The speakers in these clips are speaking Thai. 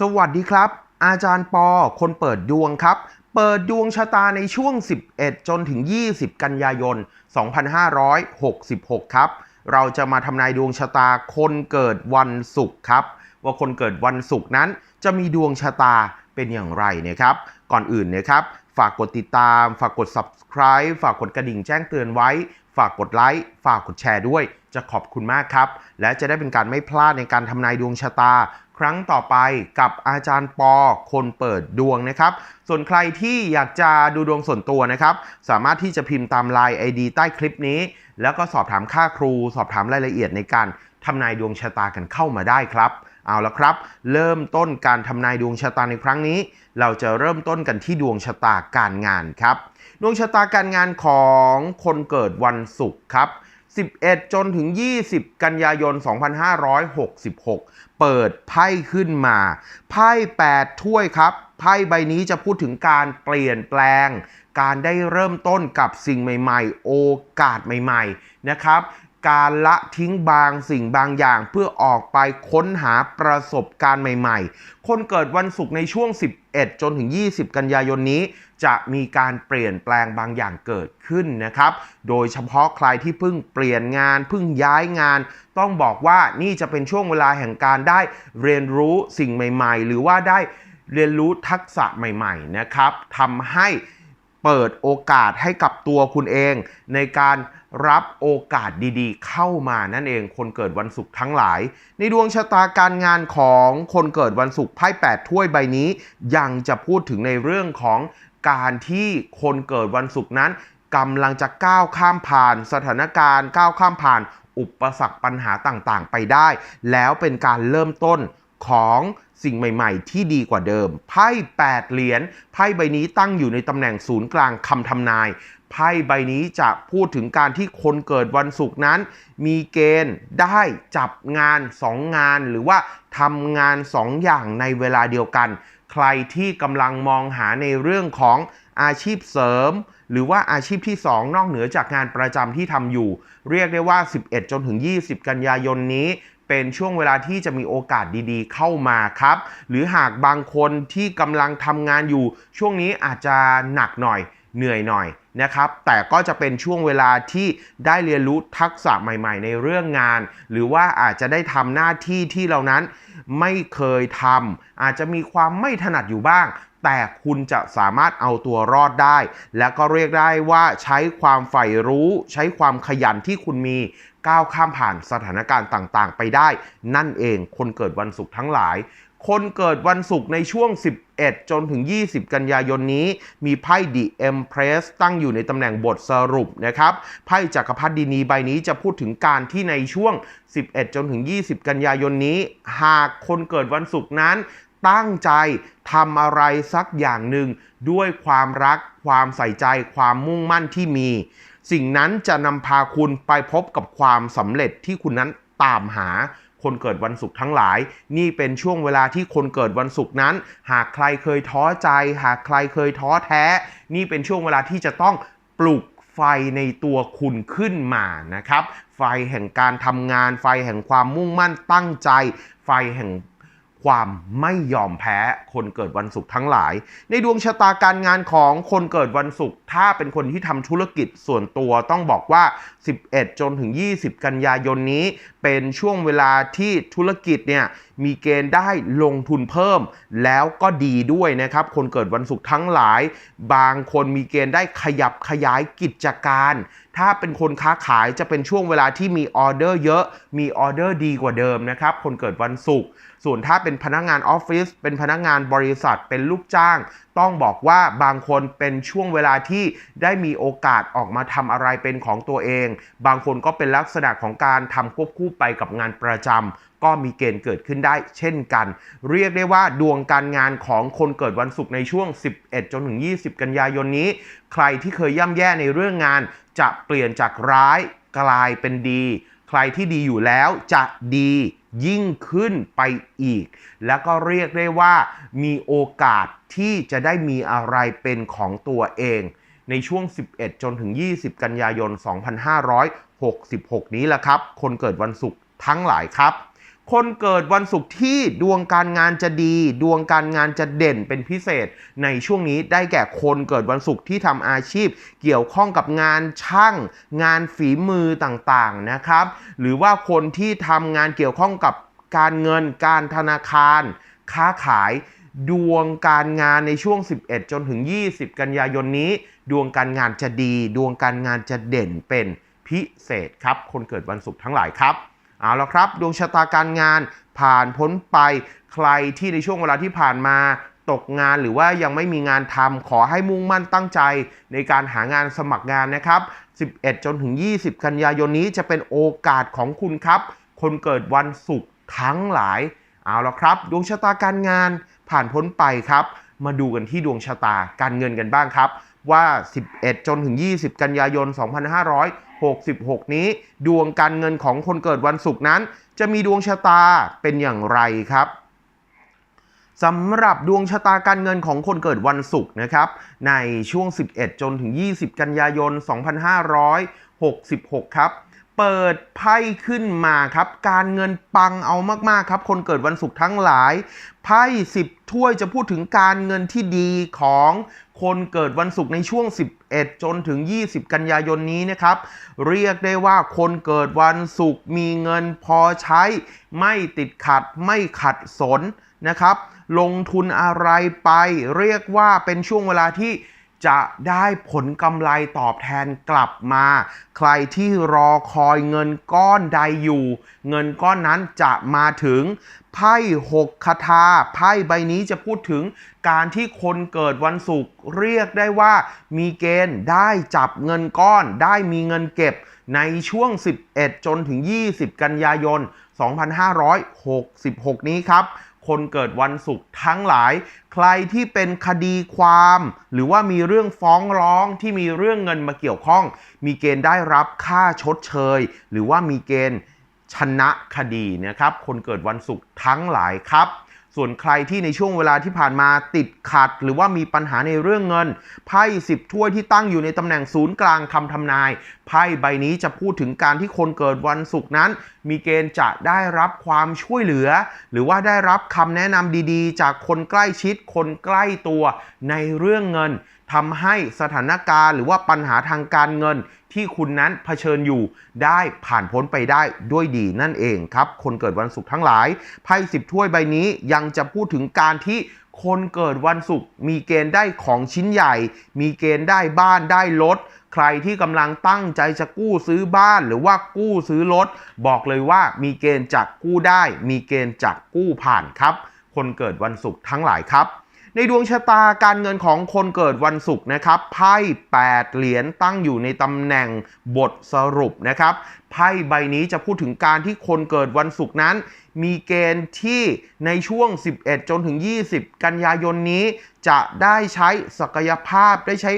สวัสดีครับ อาจารย์ปอ คนเปิดดวงครับ เปิดดวงชะตาในช่วง 11 จนถึง 20 กันยายน 2566 ครับ เราจะมาทำนายดวงชะตาคนเกิดวันศุกร์ครับ ว่าคนเกิดวันศุกร์นั้น จะมีดวงชะตาเป็นอย่างไรนะครับ ก่อนอื่นนะครับฝากกดติดตาม ฝากกด subscribe ฝากกดกระดิ่งแจ้งเตือนไว้ ฝากกดไลค์ ฝากกดแชร์ด้วย จะขอบคุณมากครับ และจะได้เป็นการไม่พลาดในการทำนายดวงชะตา ครั้งต่อไปกับอาจารย์ปอคนเปิดดวงนะครับ ส่วนใครที่อยากจะดูดวงส่วนตัวนะครับ สามารถที่จะพิมพ์ตาม Line ID ใต้คลิปนี้ แล้วก็สอบถามค่าครู สอบถามรายละเอียดในการทำนายดวงชะตากันเข้ามาได้ครับ เอาละครับ เริ่มต้นการทำนายดวงชะตาในครั้งนี้ เราจะเริ่มต้นกันที่ดวงชะตาการงานครับ ดวงชะตาการงานของคนเกิดวันศุกร์ครับ 11 จนถึง 20 กันยายน 2566 เปิดไพ่ขึ้นมา ไพ่ 8 ถ้วยครับ ไพ่ใบนี้จะพูดถึงการเปลี่ยนแปลง การได้เริ่มต้นกับสิ่งใหม่ๆ โอกาสใหม่ๆ นะครับ การละทิ้งบางสิ่งบางอย่างเพื่อออกไปค้นหาประสบการณ์ใหม่ๆ คนเกิดวันศุกร์ในช่วง 11 จนถึง 20 กันยายนนี้ จะมีการเปลี่ยนแปลงบางอย่างเกิดขึ้นนะครับ โดยเฉพาะใครที่เพิ่งเปลี่ยนงานเพิ่งย้ายงาน ต้องบอกว่านี่จะเป็นช่วงเวลาแห่งการได้เรียนรู้สิ่งใหม่ๆ หรือว่าได้เรียนรู้ทักษะใหม่ๆนะครับทำให้เปิดโอกาสให้กับตัวคุณเอง ในการรับโอกาสดีๆ เข้ามานั่นเองคนเกิดวันศุกร์ทั้งหลาย ในดวงชะตาการงานของคนเกิดวันศุกร์ไพ่แปดถ้วยใบนี้ ยังจะพูดถึงในเรื่องของ การที่คนเกิดวันศุกร์นั้นกำลังจะก้าวข้ามผ่านสถานการณ์ ก้าวข้ามผ่าน อุปสรรคปัญหาต่างๆ ไปได้ แล้วเป็นการเริ่มต้นของสิ่งใหม่ ๆ ที่ดีกว่าเดิม ไพ่8เหรียญไพ่ใบนี้ตั้งอยู่ในตำแหน่งศูนย์กลางคำทำนาย ไพ่ใบนี้จะพูดถึงการที่คนเกิดวันศุกร์นั้น มีเกณฑ์ได้จับงาน 2 งาน หรือว่าทำงาน 2 อย่างในเวลาเดียวกัน ใครที่กำลังมองหาในเรื่องของอาชีพเสริม หรือว่าอาชีพที่ 2 นอกเหนือจากงานประจำที่ทำอยู่ เรียกได้ว่า 11 จนถึง 20 กันยายนนี้เป็นช่วงเวลาที่จะมีโอกาสดีๆ เข้ามาครับ หรือหากบางคนที่กำลังทำงานอยู่ ช่วงนี้อาจจะหนักหน่อย เหนื่อยหน่อยนะครับ แต่ก็จะเป็นช่วงเวลาที่ได้เรียนรู้ทักษะใหม่ๆ ในเรื่องงาน หรือว่าอาจจะได้ทำหน้าที่ที่เรานั้นไม่เคยทำอาจจะมีความไม่ถนัดอยู่บ้าง แต่คุณจะสามารถเอาตัวรอดได้ และก็เรียกได้ว่าใช้ความใฝ่รู้ ใช้ความขยันที่คุณมีก้าวข้ามผ่านสถานการณ์ต่างๆ ไปได้ นั่นเองคนเกิดวันศุกร์ทั้งหลาย คนเกิดวันศุกร์ในช่วง 11 จนถึง 20 กันยายนนี้ มีไพ่ The Empress ตั้งอยู่ในตำแหน่งบทสรุปนะครับ ไพ่จักรพรรดินีใบนี้จะพูดถึงการที่ในช่วง 11 จนถึง 20 กันยายนนี้ หากคนเกิดวันศุกร์นั้นตั้งใจทำอะไรสักอย่างหนึ่ง ด้วยความรัก ความใส่ใจ ความมุ่งมั่นที่มี สิ่งนั้นจะนำพาคุณไปพบกับความสำเร็จที่คุณนั้นตามหา คนเกิดวันศุกร์ทั้งหลาย นี่เป็นช่วงเวลาที่คนเกิดวันศุกร์นั้น หากใครเคยท้อใจ หากใครเคยท้อแท้ นี่เป็นช่วงเวลาที่จะต้องปลุกไฟในตัวคุณขึ้นมานะครับ ไฟแห่งการทำงาน ไฟแห่งความมุ่งมั่นตั้งใจ ไฟแห่ง ความไม่ยอมแพ้คนเกิดวันศุกร์ทั้งหลาย ในดวงชะตาการงานของคนเกิดวันศุกร์ถ้าเป็นคนที่ทำธุรกิจส่วนตัวต้องบอกว่า 11 จนถึง 20 กันยายนนี้ เป็นช่วงเวลาที่ธุรกิจเนี่ยมีเกณฑ์ได้ลงทุนเพิ่ม แล้วก็ดีด้วยนะครับ คนเกิดวันศุกร์ทั้งหลาย บางคนมีเกณฑ์ได้ขยับขยายกิจการ ถ้าเป็นคนค้าขายจะเป็นช่วงเวลาที่มีออเดอร์เยอะ มีออเดอร์ดีกว่าเดิมนะครับ คนเกิดวันศุกร์ ส่วนถ้าเป็นพนักงานออฟฟิศเป็นพนักงานบริษัทเป็นลูกจ้าง ต้องบอกว่าบางคนเป็นช่วงเวลาที่ได้มีโอกาสออกมาทำอะไรเป็นของตัวเอง บางคนก็เป็นลักษณะของการทำควบคู่ไปกับงานประจำก็มีเกณฑ์เกิดขึ้นได้เช่นกัน เรียกได้ว่าดวงการงานของคนเกิดวันศุกร์ในช่วง 11 จนถึง 20 กันยายนนี้ ใครที่เคยย่ำแย่ในเรื่องงานจะเปลี่ยนจากร้ายกลายเป็นดี ใครที่ดีอยู่แล้วจะดียิ่งขึ้นไปอีก แล้วก็เรียกได้ว่ามีโอกาสที่จะได้มีอะไรเป็นของตัวเอง ในช่วง 11 จนถึง 20 กันยายน 2566 นี้แหละครับ คนเกิดวันศุกร์ทั้งหลายครับ คนเกิดวันศุกร์ที่ดวงการงานจะดี ดวงการงานจะเด่นเป็นพิเศษ ในช่วงนี้ได้แก่คนเกิดวันศุกร์ที่ทำอาชีพ เกี่ยวข้องกับงานช่าง งานฝีมือต่างๆนะครับ หรือว่าคนที่ทำงานเกี่ยวข้องกับการเงินการธนาคาร ค้าขายดวงการงานในช่วง 11 จนถึง 20 กันยายนนี้ ดวงการงานจะดี ดวงการงานจะเด่นเป็นพิเศษครับ คนเกิดวันศุกร์ทั้งหลายครับ เอาละครับ ดวงชะตาการงานผ่านพ้นไปใครที่ในช่วงเวลาที่ผ่านมาตกงานหรือว่ายังไม่มีงานทำขอให้มุ่งมั่นตั้งใจในการหางานสมัครงานนะครับ 11 จนถึง 20 กันยายนนี้จะเป็นโอกาสของคุณครับ คนเกิดวันศุกร์ทั้งหลาย เอาละครับ ดวงชะตาการงานผ่านพ้นไปครับ มาดูกันที่ดวงชะตาการเงินกันบ้างครับ ว่า 11 จนถึง 20 กันยายน 2566 นี้ ดวงการเงินของคนเกิดวันศุกร์นั้น จะมีดวงชะตาเป็นอย่างไรครับสำหรับดวงชะตาการเงินของคนเกิดวันศุกร์นะครับ ในช่วง 11 จนถึง 20 กันยายน 2566 ครับ เปิดไพ่ขึ้นมาครับ การเงินปังเอามากๆครับ คนเกิดวันศุกร์ทั้งหลายไพ่10 ถ้วยจะพูดถึงการเงินที่ดีของคนเกิดวันศุกร์ในช่วง 11 จนถึง 20 กันยายนนี้นะครับ เรียกได้ว่าคนเกิดวันศุกร์มีเงินพอใช้ ไม่ติดขัดไม่ขัดสนนะครับ ลงทุนอะไรไป เรียกว่าเป็นช่วงเวลาที่ จะได้ผลกำไรตอบแทนกลับมา ใครที่รอคอยเงินก้อนใดอยู่ เงินก้อนนั้นจะมาถึงไพ่หกคาถาไพ่ใบนี้จะพูดถึงการที่คนเกิดวันศุกร์เรียกได้ว่า มีเกณฑ์ได้จับเงินก้อน ได้มีเงินเก็บในช่วง 11 จนถึง 20 กันยายน 2566 นี้ครับ คนเกิดวันศุกร์ทั้งหลาย ใครที่เป็นคดีความ หรือว่ามีเรื่องฟ้องร้องที่มีเรื่องเงินมาเกี่ยวข้อง มีเกณฑ์ได้รับค่าชดเชย หรือว่ามีเกณฑ์ชนะคดีนะครับ คนเกิดวันศุกร์ทั้งหลายครับ ส่วนใครที่ในช่วงเวลาที่ผ่านมาติดขัด หรือว่ามีปัญหาในเรื่องเงิน ไพ่สิบถ้วยที่ตั้งอยู่ในตำแหน่งศูนย์กลางคำทำนาย ไพ่ใบนี้จะพูดถึงการที่คนเกิดวันศุกร์นั้น มีเกณฑ์จะได้รับความช่วยเหลือ หรือว่าได้รับคำแนะนำดีๆ จากคนใกล้ชิด คนใกล้ตัวในเรื่องเงิน ทำให้สถานการณ์หรือว่าปัญหาทางการเงินที่คุณนั้นเผชิญอยู่ได้ผ่านพ้นไปได้ด้วยดีนั่นเองครับ คนเกิดวันศุกร์ทั้งหลายไพ่สิบถ้วยใบนี้ยังจะพูดถึงการที่คนเกิดวันศุกร์มีเกณฑ์ได้ของชิ้นใหญ่ มีเกณฑ์ได้บ้านได้รถใครที่กำลังตั้งใจจะกู้ซื้อบ้าน หรือว่ากู้ซื้อรถ บอกเลยว่ามีเกณฑ์จะกู้ได้ มีเกณฑ์จะกู้ผ่านครับ คนเกิดวันศุกร์ทั้งหลายครับ ในดวงชะตาการเงินของคนเกิดวันศุกร์นะครับไพ่8เหรียญตั้งอยู่ในตำแหน่งบทสรุปนะครับไพ่ใบนี้จะพูดถึงการที่คนเกิดวันศุกร์นั้น มีเกณฑ์ที่ในช่วง 11 จนถึง 20 กันยายนนี้ จะได้ใช้ศักยภาพได้ใช้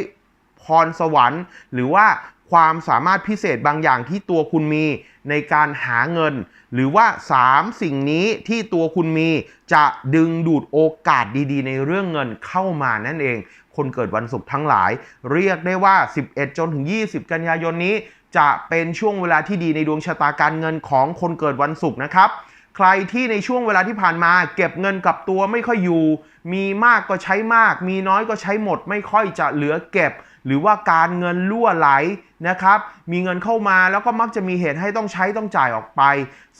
พรสวรรค์ หรือว่า ความสามารถพิเศษบางอย่างที่ตัวคุณมีในการหาเงิน หรือว่า 3 สิ่งนี้ที่ตัวคุณมีจะดึงดูดโอกาสดีๆ ในเรื่องเงินเข้ามานั่นเอง คนเกิดวันศุกร์ทั้งหลาย เรียกได้ว่า 11 จนถึง 20 กันยายนนี้ จะเป็นช่วงเวลาที่ดีในดวงชะตาการเงินของคนเกิดวันศุกร์นะครับใครที่ในช่วงเวลาที่ผ่านมา เก็บเงินกับตัวไม่ค่อยอยู่ มีมากก็ใช้มาก มีน้อยก็ใช้หมด ไม่ค่อยจะเหลือเก็บ หรือว่าการเงินรั่วไหลนะครับ มีเงินเข้ามาแล้วก็มักจะมีเหตุให้ต้องใช้ต้องจ่ายออกไป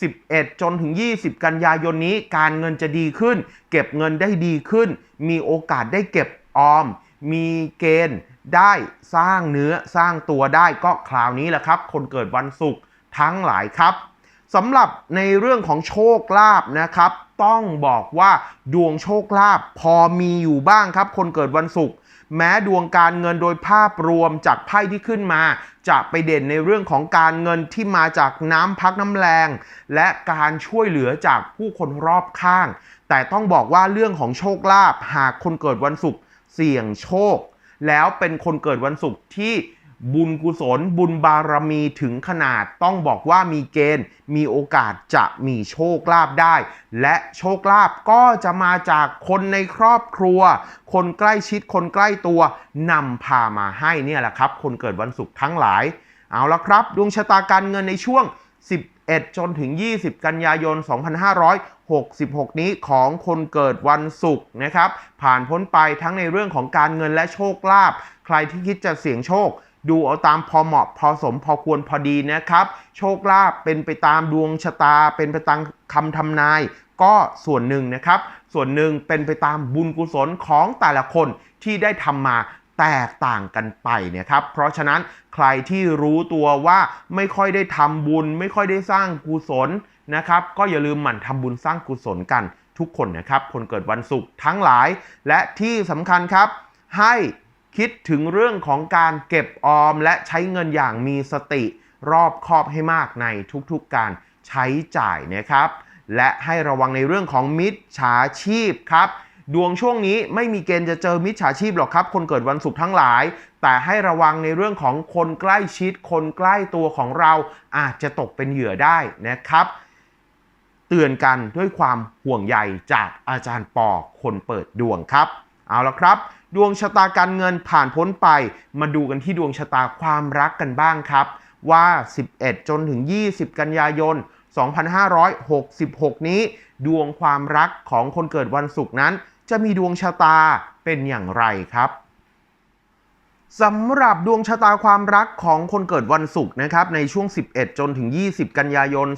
11 จนถึง 20 กันยายนนี้ การเงินจะดีขึ้น เก็บเงินได้ดีขึ้น มีโอกาสได้เก็บออม มีเกณฑ์ได้สร้างเนื้อสร้างตัวได้ก็คราวนี้แหละครับ คนเกิดวันศุกร์ทั้งหลายครับ สำหรับในเรื่องของโชคลาภนะครับ ต้องบอกว่าดวงโชคลาภพอมีอยู่บ้างครับ คนเกิดวันศุกร์แม้ดวงการเงินโดยภาพรวมจากไพ่ที่ขึ้นมา จะไปเด่นในเรื่องของการเงินที่มาจากน้ำพักน้ำแรง และการช่วยเหลือจากผู้คนรอบข้าง แต่ต้องบอกว่าเรื่องของโชคลาภหากคนเกิดวันศุกร์เสี่ยงโชค แล้วเป็นคนเกิดวันศุกร์ที่ บุญกุศล บุญบารมีถึงขนาดต้องบอกว่ามีเกณฑ์ มีโอกาสจะมีโชคลาภได้ และโชคลาภก็จะมาจากคนในครอบครัว คนใกล้ชิดคนใกล้ตัวนำพามาให้เนี่ยแหละครับ คนเกิดวันศุกร์ทั้งหลาย เอาละครับ ดวงชะตาการเงินในช่วง 11 จนถึง 20 กันยายน 2566 นี้ของคนเกิดวันศุกร์นะครับ ผ่านพ้นไปทั้งในเรื่องของการเงินและโชคลาภใครที่คิดจะเสี่ยงโชค ดูเอาตามพอเหมาะพอสมพอควรพอดีนะครับ โชคลาภเป็นไปตามดวงชะตา เป็นไปตามคำทำนาย ก็ส่วนหนึ่งนะครับ ส่วนหนึ่งเป็นไปตามบุญกุศลของแต่ละคนที่ได้ทำมาแตกต่างกันไปเนี่ยครับ เพราะฉะนั้นใครที่รู้ตัวว่าไม่ค่อยได้ทำบุญ ไม่ค่อยได้สร้างกุศลนะครับ ก็อย่าลืมหมั่นทำบุญสร้างกุศลกันทุกคนนะครับ คนเกิดวันศุกร์ทั้งหลาย และที่สำคัญครับให้ คิดถึงเรื่องของการเก็บออมและใช้เงินอย่างมีสติรอบคอบให้มากในทุกๆการใช้จ่ายนะครับ และให้ระวังในเรื่องของมิจฉาชีพครับ ดวงช่วงนี้ไม่มีเกณฑ์จะเจอมิจฉาชีพหรอกครับ คนเกิดวันศุกร์ทั้งหลาย แต่ให้ระวังในเรื่องของคนใกล้ชิด คนใกล้ตัวของเราอาจจะตกเป็นเหยื่อได้นะครับเตือนกันด้วยความห่วงใยจากอาจารย์ปอคนเปิดดวงครับ เอาละครับ ดวงชะตาการเงินผ่านพ้นไป มาดูกันที่ดวงชะตาความรักกันบ้างครับ ว่า 11 จนถึง 20 กันยายน 2566 นี้ ดวงความรักของคนเกิดวันศุกร์นั้น จะมีดวงชะตาเป็นอย่างไรครับสำหรับดวงชะตาความรักของคนเกิดวันศุกร์นะครับในช่วง 11 จนถึง 20 กันยายน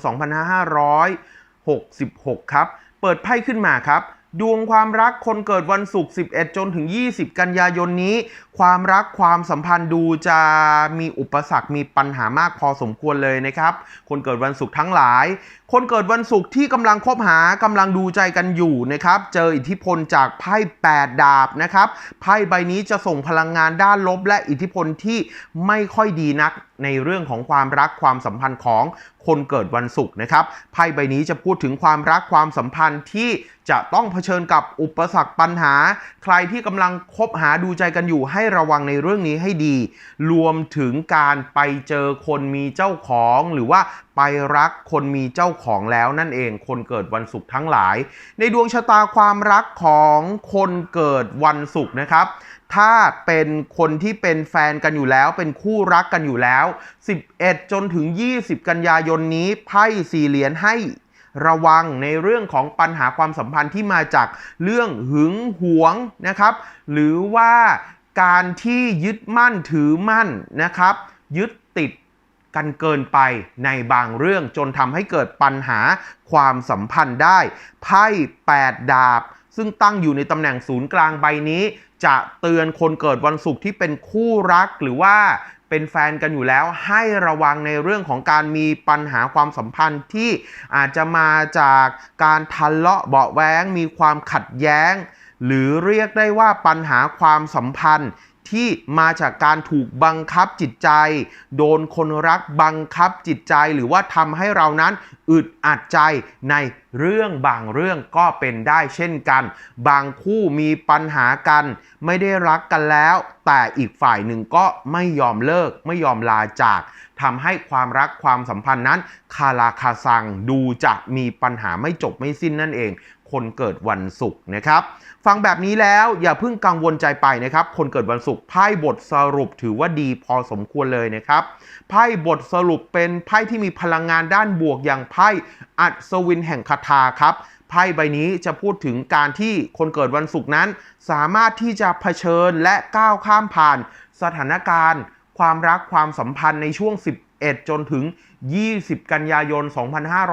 2566 ครับ เปิดไพ่ขึ้นมาครับ ดวงความรักคนเกิดวันศุกร์ 11 จนถึง 20 กันยายนนี้ ความรักความสัมพันธ์ดูจะมีอุปสรรคมีปัญหามากพอสมควรเลยนะครับ คนเกิดวันศุกร์ทั้งหลายคนเกิดวันศุกร์ที่กำลังคบหากำลังดูใจกันอยู่นะครับ เจออิทธิพลจากไพ่8ดาบนะครับ ไพ่ใบนี้จะส่งพลังงานด้านลบ และอิทธิพลที่ไม่ค่อยดีนักในเรื่องของความรักความสัมพันธ์ของคนเกิดวันศุกร์นะครับ ไพ่ใบนี้จะพูดถึงความรักความสัมพันธ์ที่จะต้องเผชิญกับอุปสรรคปัญหา ใครที่กำลังคบหาดูใจกันอยู่ให้ระวังในเรื่องนี้ให้ดี รวมถึงการไปเจอคนมีเจ้าของ หรือว่าไปรักคนมีเจ้าของแล้วนั่นเองคนเกิดวันศุกร์ทั้งหลาย ในดวงชะตาความรักของคนเกิดวันศุกร์นะครับ ถ้าเป็นคนที่เป็นแฟนกันอยู่แล้ว เป็นคู่รักกันอยู่แล้ว 11 จนถึง 20 กันยายนนี้ไพ่สี่เหรียญให้ระวังในเรื่องของปัญหาความสัมพันธ์ที่มาจากเรื่องหึงหวงนะครับ หรือว่าการที่ยึดมั่นถือมั่นนะครับ ยึดติด กันเกินไปในบางเรื่องจนทำให้เกิดปัญหาความสัมพันธ์ได้ ไพ่8ดาบ ซึ่งตั้งอยู่ในตำแหน่งศูนย์กลางใบนี้ จะเตือนคนเกิดวันศุกร์ที่เป็นคู่รักหรือว่าเป็นแฟนกันอยู่แล้วให้ระวังในเรื่องของการมีปัญหาความสัมพันธ์ที่อาจจะมาจากการทะเลาะเบาะแว้ง มีความขัดแย้ง หรือเรียกได้ว่าปัญหาความสัมพันธ์ ที่มาจากการถูกบังคับจิตใจ โดนคนรักบังคับจิตใจ หรือว่าทำให้เรานั้นอึดอัดใจในเรื่องบางเรื่องก็เป็นได้เช่นกัน บางคู่มีปัญหากัน ไม่ได้รักกันแล้ว แต่อีกฝ่ายหนึ่งก็ไม่ยอมเลิกไม่ยอมลาจาก ทำให้ความรักความสัมพันธ์นั้น คาราคาซังดูจะมีปัญหาไม่จบไม่สิ้นนั่นเอง คนเกิดวันศุกร์นะครับ ฟังแบบนี้แล้วอย่าเพิ่งกังวลใจไปนะครับ คนเกิดวันศุกร์ไพ่บทสรุปถือว่าดีพอสมควรเลยนะครับไพ่บทสรุปเป็นไพ่ที่มีพลังงานด้านบวกอย่างไพ่อัศวินแห่งคาถาครับไพ่ใบนี้จะพูดถึงการที่คนเกิดวันศุกร์นั้น สามารถที่จะเผชิญและก้าวข้ามผ่านสถานการณ์ ความรักความสัมพันธ์ในช่วง 11 จนถึง 20 กันยายน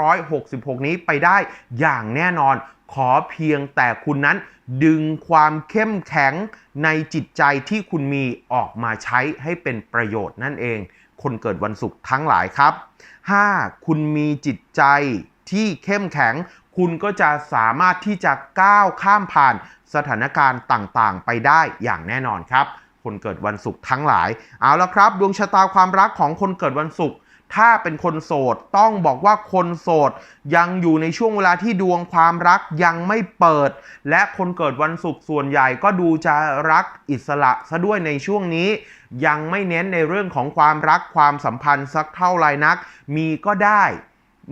2566 นี้ไปได้อย่างแน่นอน ขอเพียงแต่คุณนั้นดึงความเข้มแข็งในจิตใจที่คุณมีออกมาใช้ให้เป็นประโยชน์นั่นเอง คนเกิดวันศุกร์ทั้งหลายครับ 5. คุณมีจิตใจที่เข้มแข็ง คุณก็จะสามารถที่จะก้าวข้ามผ่านสถานการณ์ต่างๆ ไปได้อย่างแน่นอนครับ คนเกิดวันศุกร์ทั้งหลาย เอาละครับ ดวงชะตาความรักของคนเกิดวันศุกร์ถ้าเป็นคนโสดต้องบอกว่าคนโสด ยังอยู่ในช่วงเวลาที่ดวงความรักยังไม่เปิด และคนเกิดวันศุกร์ส่วนใหญ่ก็ดูจะรักอิสระซะด้วยในช่วงนี้ ยังไม่เน้นในเรื่องของความรักความสัมพันธ์สักเท่าไรนัก มีก็ได้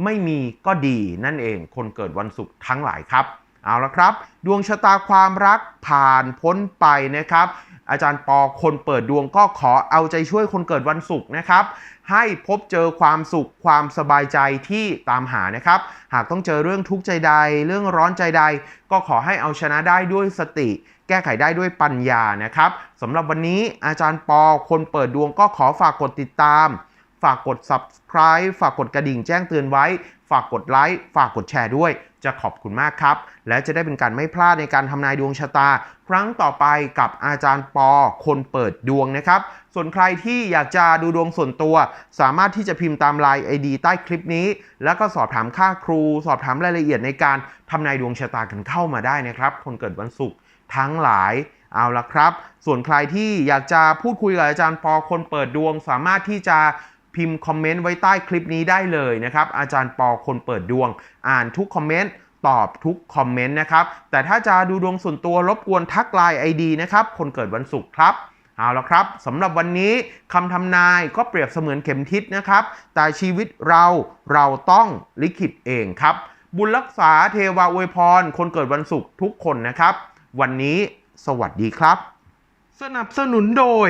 ไม่มีก็ดีนั่นเอง คนเกิดวันศุกร์ทั้งหลายครับ เอาละครับ ดวงชะตาความรักผ่านพ้นไปนะครับ อาจารย์ปอคนเปิดดวงก็ขอเอาใจช่วยคนเกิดวันศุกร์นะครับ ให้พบเจอความสุขความสบายใจที่ตามหานะครับ หากต้องเจอเรื่องทุกข์ใจใด เรื่องร้อนใจใด ก็ขอให้เอาชนะได้ด้วยสติ แก้ไขได้ด้วยปัญญานะครับสำหรับวันนี้อาจารย์ปอคนเปิดดวงก็ขอฝากกดติดตาม ฝากกด subscribe ฝากกดกระดิ่งแจ้งเตือนไว้ ฝากกดไลค์ ฝากกดแชร์ด้วย จะขอบคุณมากครับ และจะได้เป็นการไม่พลาดในการทำนายดวงชะตา ครั้งต่อไปกับอาจารย์ปอ คนเปิดดวงนะครับ ส่วนใครที่อยากจะดูดวงส่วนตัว สามารถที่จะพิมพ์ตามไลน์ ID ใต้คลิปนี้ แล้วก็สอบถามค่าครู สอบถามรายละเอียดในการทำนายดวงชะตากันเข้ามาได้นะครับ คนเกิดวันศุกร์ทั้งหลายเอาละครับ ส่วนใครที่อยากจะพูดคุยกับอาจารย์ปอคนเปิดดวง สามารถที่จะ พิมพ์คอมเมนต์ไว้ใต้คลิปนี้ได้เลยนะครับ อาจารย์ปอคนเปิดดวง อ่านทุกคอมเมนต์ตอบทุกคอมเมนต์นะครับ แต่ถ้าจะดูดวงส่วนตัวรบกวนทักไลน์ ID นะครับ คนเกิดวันศุกร์ครับเอาละครับสำหรับวันนี้คำทำนายก็เปรียบเสมือนเข็มทิศนะครับ แต่ชีวิตเราเราต้องลิขิตเองครับ บุญรักษาเทวาอวยพร คนเกิดวันศุกร์ทุกคนนะครับ วันนี้สวัสดีครับ สนับสนุนโดย